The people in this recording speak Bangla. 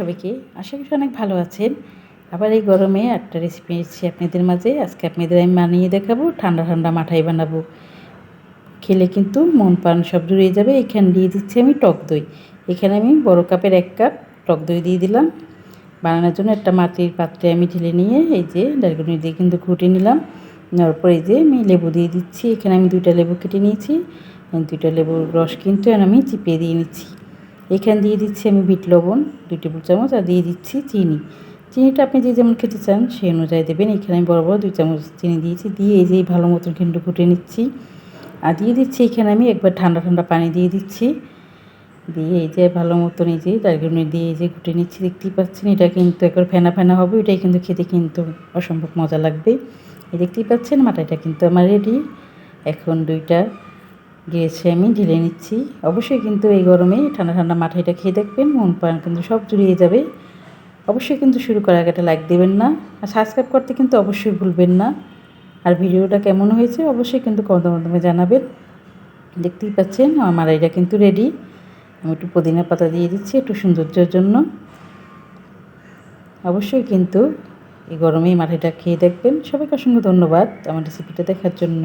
সবাইকে আশা করি অনেক ভালো আছেন। আবার এই গরমে একটা রেসিপি এসেছি আপনাদের মাঝে। আজকে আপনাদের আমি বানিয়ে দেখাবো, ঠান্ডা ঠান্ডা মাঠাই বানাবো। খেলে কিন্তু মন প্রাণ সব জুড়িয়ে যাবে। এখানে দিয়ে দিচ্ছি আমি টক দই। এখানে আমি বড় কাপের এক কাপ টক দই দিয়ে দিলাম। বানানোর জন্য একটা মাটির পাত্রে আমি ঢেলে নিয়ে এই যে ডালগুনি দিয়ে কিন্তু ঘুটে নিলাম। নেওয়ার পরে এই যে আমি লেবু দিয়ে দিচ্ছি। এখানে আমি দুইটা লেবু কেটে নিয়েছি। দুইটা লেবুর রস কিন্তু আমি চিপিয়ে দিয়ে নিচ্ছি। এখানে দিয়ে দিচ্ছি আমি বিট লবণ, দুই টেবিল চামচ, আর দিয়ে দিচ্ছি চিনি। চিনিটা আপনি যে যেমন খেতে চান সেই অনুযায়ী দেবেন। এখানে আমি বড় বড় দুই চামচ চিনি দিয়েছি, দিয়ে এই যে ভালো মতন কিন্তু ফুটে নিচ্ছি। আর দিয়ে দিচ্ছি এখানে আমি একবার ঠান্ডা ঠান্ডা পানি দিয়ে দিচ্ছি। দিয়ে এই যে ভালো মতন এই যে দারগুনি দিয়ে এই যে ঘুটে নিচ্ছি, দেখতেই পাচ্ছেন এটা কিন্তু একবার ফেনা ফেনা হবে এটাই কিন্তু খেতে কিন্তু অসম্ভব মজা লাগবে। এই দেখতেই পাচ্ছেন মাটাইটা কিন্তু আমার রেডি এখন দুইটা গিয়েছে, আমি ঢেলে নিচ্ছি। অবশ্যই কিন্তু এই গরমে ঠান্ডা ঠান্ডা মাঠাইটা খেয়ে দেখবেন, মন প্রাণ কিন্তু সব জুড়িয়ে যাবে। অবশ্যই কিন্তু শুরু করার আগে লাইক দেবেন না, আর সাবস্ক্রাইব করতে কিন্তু অবশ্যই ভুলবেন না। আর ভিডিওটা কেমন হয়েছে অবশ্যই কিন্তু কমেন্টের মাধ্যমে জানাবেন। দেখতেই পাচ্ছেন, আমার মারাইটা কিন্তু রেডি আমি একটু পুদিনা পাতা দিয়ে দিচ্ছি একটু সৌন্দর্যের জন্য। অবশ্যই কিন্তু এই গরমেই মাঠাইটা খেয়ে দেখবেন। সবাইকে অসংখ্য ধন্যবাদ আমার রেসিপিটা দেখার জন্য।